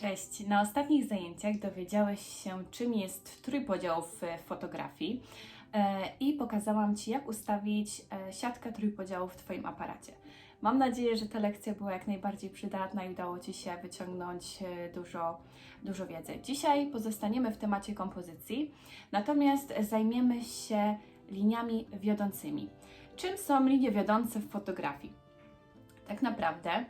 Cześć! Na ostatnich zajęciach dowiedziałeś się, czym jest trójpodział w fotografii e, i pokazałam Ci, jak ustawić e, siatkę trójpodziału w Twoim aparacie. Mam nadzieję, że ta lekcja była jak najbardziej przydatna i udało Ci się wyciągnąć e, dużo, dużo wiedzy. Dzisiaj pozostaniemy w temacie kompozycji, natomiast zajmiemy się liniami wiodącymi. Czym są linie wiodące w fotografii? Tak naprawdę e,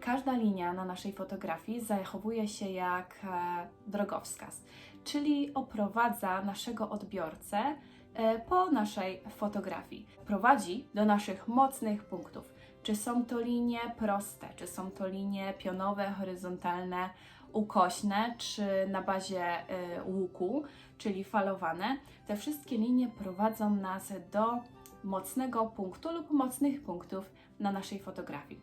każda linia na naszej fotografii zachowuje się jak e, drogowskaz, czyli oprowadza naszego odbiorcę e, po naszej fotografii. Prowadzi do naszych mocnych punktów. Czy są to linie proste, czy są to linie pionowe, horyzontalne, ukośne, czy na bazie e, łuku, czyli falowane. Te wszystkie linie prowadzą nas do mocnego punktu lub mocnych punktów na naszej fotografii.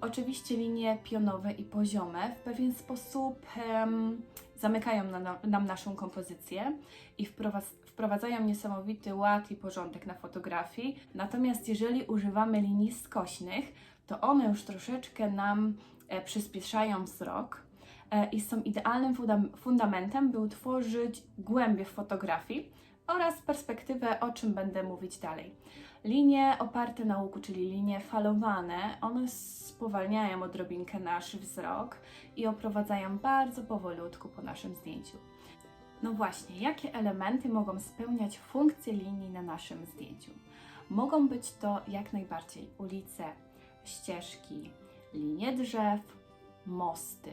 Oczywiście linie pionowe i poziome w pewien sposób em, zamykają na, nam naszą kompozycję i wprowadz, wprowadzają niesamowity ład i porządek na fotografii. Natomiast jeżeli używamy linii skośnych, to one już troszeczkę nam e, przyspieszają wzrok e, i są idealnym fundam- fundamentem, by utworzyć głębię w fotografii oraz perspektywę, o czym będę mówić dalej. Linie oparte na łuku, czyli linie falowane, one spowalniają odrobinkę nasz wzrok i oprowadzają bardzo powolutku po naszym zdjęciu. No właśnie, jakie elementy mogą spełniać funkcję linii na naszym zdjęciu? Mogą być to jak najbardziej ulice, ścieżki, linie drzew, mosty.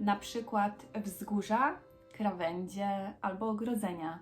Na przykład wzgórza, krawędzie albo ogrodzenia.